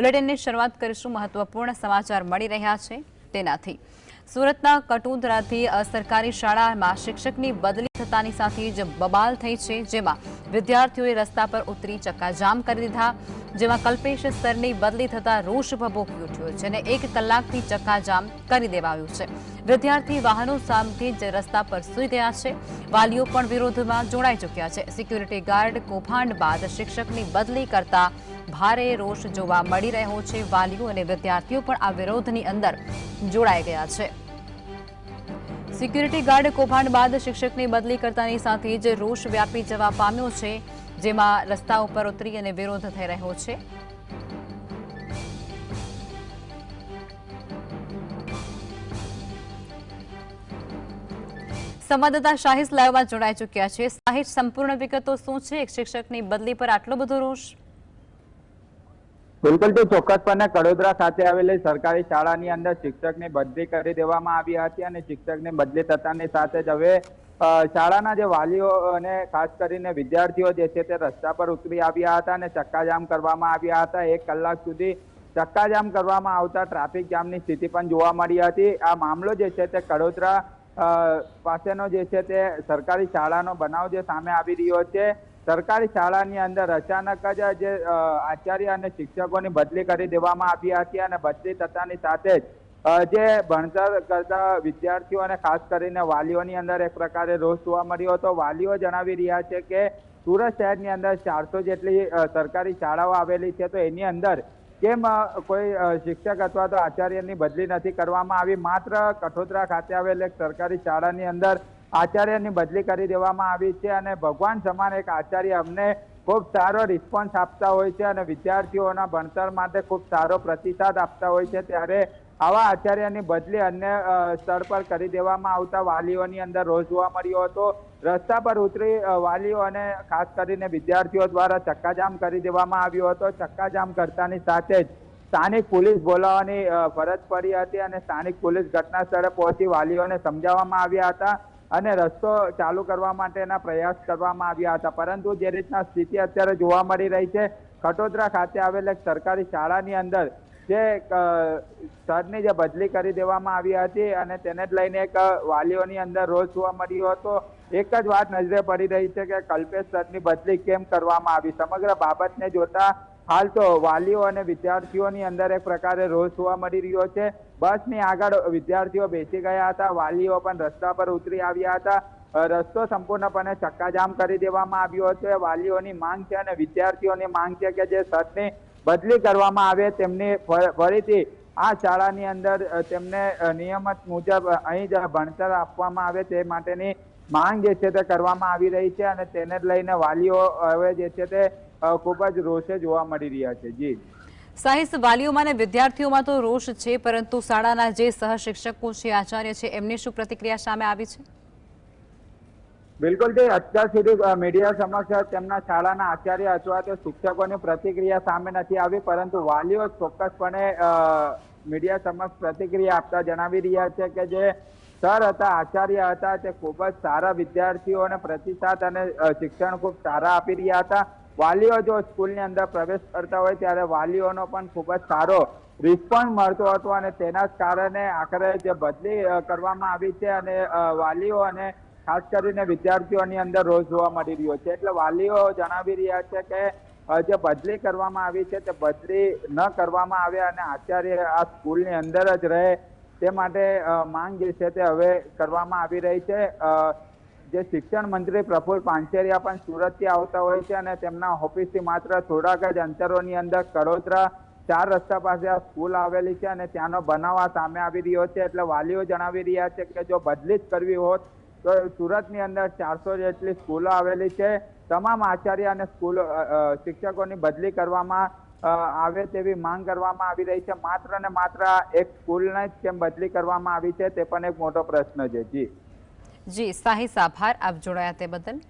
બુલેટિનની શરૂઆત કરીશું મહત્વપૂર્ણ સમાચાર મળી રહ્યા છે તેનાથી. સુરતના કટુંદરાથી સરકારી શાળામાં શિક્ષકની બદલી થતાની સાથે જ બબાલ થઈ છે, જેમાં વિદ્યાર્થીઓએ રસ્તા પર ઉતરી ચક્કાજામ કરી દીધા, જેમાં કલ્પેશ સ્તરની બદલી થતા રોષ ભભૂકી ઉઠ્યો છે અને એક કલાકથી ચક્કાજામ કરી દેવાયું છે. વિદ્યાર્થી વાહનો સામેથી જ રસ્તા પર સૂઈ ગયા છે. વાલીઓ પણ વિરોધમાં જોડાઈ ચૂક્યા છે. સિક્યુરિટી ગાર્ડ કૌભાંડ બાદ શિક્ષકની બદલી કરતા ભારે રોષ જોવા મળી રહ્યો છે. વાલીઓ અને વિદ્યાર્થીઓ પણ આ વિરોધની અંદર જોડાઈ ગયા છે. સિક્યુરિટી ગાર્ડ કૌભાંડ બાદ શિક્ષકની બદલી કરતાની સાથે જ રોષ વ્યાપી જવા પામ્યો છે, જેમાં રસ્તા ઉપર ઉતરી અને વિરોધ થઈ રહ્યો છે. સંવાદદાતા શાહિદ લાઈવમાં જોડાઈ ચૂક્યા છે. શાહિદ, સંપૂર્ણ વિગતો શું છે? એક શિક્ષકની બદલી પર આટલો બધો રોષ? બિલકુલ તો ચોક્કસપણે કડોદરા ખાતે આવેલી સરકારી શાળાની અંદર શિક્ષકને બદલી કરી દેવામાં આવી હતી અને શિક્ષકને બદલી થતાની સાથે જ હવે શાળાના જે વાલીઓ અને ખાસ કરીને વિદ્યાર્થીઓ જે છે તે રસ્તા પર ઉતરી આવ્યા હતા અને ચક્કાજામ કરવામાં આવ્યા હતા. એક કલાક સુધી ચક્કાજામ કરવામાં આવતા ટ્રાફિક જામની સ્થિતિ પણ જોવા મળી હતી. આ મામલો જે છે તે કડોદરા પાસેનો જે છે તે સરકારી શાળાનો બનાવ જે સામે આવી રહ્યો છે. સરકારી શાળાની અંદર અચાનક જ જે આચાર્ય અને શિક્ષકોની બદલી કરી દેવામાં આવી હતી અને બદલી થતાની સાથે જ જે ભણતર કરતા વિદ્યાર્થીઓ અને ખાસ કરીને વાલીઓની અંદર એક પ્રકારે રોષ જોવા મળ્યો હતો. વાલીઓ જણાવી રહ્યા છે કે સુરત શહેરની અંદર ચારસો જેટલી સરકારી શાળાઓ આવેલી છે. તો એની અંદર કેમ કોઈ શિક્ષક અથવા તો આચાર્યની બદલી નથી કરવામાં આવી? માત્ર કઠોદરા ખાતે આવેલ એક સરકારી શાળાની અંદર આચાર્યની બદલી કરી દેવામાં આવી છે અને ભગવાન સમાન એક આચાર્ય અમને ખૂબ સારો રિસ્પોન્સ આપતા હોય છે અને વિદ્યાર્થીઓના ભણતર માટે ખૂબ સારો પ્રતિસાદ આપતા હોય છે. ત્યારે આવા આચાર્યની બદલી અન્ય સ્થળ પર કરી દેવામાં આવતા વાલીઓની અંદર રોષ જોવા મળ્યો હતો. રસ્તા પર ઉતરી વાલીઓ અને ખાસ કરીને વિદ્યાર્થીઓ દ્વારા ચક્કાજામ કરી દેવામાં આવ્યો હતો. ચક્કાજામ કરતાની સાથે જ સ્થાનિક પોલીસ બોલાવવાની ફરજ પડી હતી અને સ્થાનિક પોલીસ ઘટના સ્થળે પહોંચી વાલીઓને સમજાવવામાં આવ્યા હતા. અને રસ્તો ચાલુ કરવા માટેના પ્રયાસ કરવામાં આવ્યા હતા. પરંતુ જે રીતના સ્થિતિ અત્યારે જોવા મળી રહી છે કટોદરા ખાતે આવેલ એક સરકારી શાળાની અંદર જે સરની જે બદલી કરી દેવામાં આવી હતી અને તેને જ લઈને એક વાલીઓની અંદર રોષ જોવા મળ્યો હતો. એક જ વાત નજરે પડી રહી છે કે કલ્પેશ સરની બદલી કેમ કરવામાં આવી? સમગ્ર બાબતને જોતા હાલ તો વાલીઓ અને વિદ્યાર્થીઓની અંદર એક પ્રકારે રોષ જોવા મળી રહ્યો છે. બસની આગળ વિદ્યાર્થીઓ બેસી ગયા હતા. વાલીઓ પણ રસ્તા પર ઉતરી આવ્યા હતા. રસ્તો સંપૂર્ણપણે ચક્કાજામ કરી દેવામાં આવ્યો છે. વાલીઓની માંગ છે અને વિદ્યાર્થીઓની માંગ છે કે જે સરની બદલી કરવામાં આવે તેમની ફરીથી આ શાળાની અંદર તેમને નિયમત મુજબ અહીં જ ભણતર આપવામાં આવે તે માટેની માંગ જે છે તે કરવામાં આવી રહી છે અને તેને લઈને વાલીઓ હવે જે છે તે ખૂબ જ રોષે જોવા મળી રહ્યા છે. જી. સાહિસ વાલીઓમાં અને વિદ્યાર્થીઓમાં તો રોષ છે પરંતુ શાળાના જે સહશિક્ષકો છે આચાર્ય છે એમની શું પ્રતિક્રિયા સામે આવી છે? બિલકુલ તે અત્યાર સુધી મીડિયા સમક્ષ તેમના શાળાના આચાર્ય અથવા તો શિક્ષકોની પ્રતિક્રિયા સામે નથી આવી પરંતુ વાલીઓ ચોક્કસપણે મીડિયા સમક્ષ પ્રતિક્રિયા આપતા જણાવી રહ્યા છે કે જે સર હતા આચાર્ય હતા તે ખૂબ જ સારા વિદ્યાર્થીઓને પ્રતિસાદ અને શિક્ષણ ખૂબ સારા આપી રહ્યા હતા. વાલીઓ જો સ્કૂલની અંદર પ્રવેશ કરતા હોય ત્યારે વાલીઓનો પણ ખૂબ જ સારો રિસ્પોન્સ મળતો હતો અને તેના જ કારણે આખરે જે બદલી કરવામાં આવી છે અને વાલીઓ અને ખાસ કરીને વિદ્યાર્થીઓની અંદર રોજ જોવા મળી રહ્યો છે. એટલે વાલીઓ જણાવી રહ્યા છે કે જે બદલી કરવામાં આવી છે તે બદલી ન કરવામાં આવે અને આચાર્ય આ સ્કૂલની અંદર જ રહે તે માટે માંગ જે છે તે હવે કરવામાં આવી રહી છે. જે શિક્ષણ મંત્રી પ્રફુલ પાંચેરિયા પણ સુરતથી આવતા હોય છે અને તેમના ઓફિસથી માત્ર થોડાક જ અંતરોની અંદર કડોદરા ચાર રસ્તા પાસે આ સ્કૂલ આવેલી છે અને ત્યાંનો બનાવ સામે આવી રહ્યો છે. એટલે વાલીઓ જણાવી રહ્યા છે કે જો બદલી જ કરવી હોત તો સુરતની અંદર ચારસો જેટલી સ્કૂલો આવેલી છે. તમામ આચાર્ય અને સ્કૂલ શિક્ષકોની બદલી કરવામાં આવે તેવી માંગ કરવામાં આવી રહી છે. માત્ર ને માત્ર એક સ્કૂલને જ કેમ બદલી કરવામાં આવી છે તે પણ એક મોટો પ્રશ્ન છે. જી. જી સાહિસ આભાર આપ જોડાયા તે બદલ.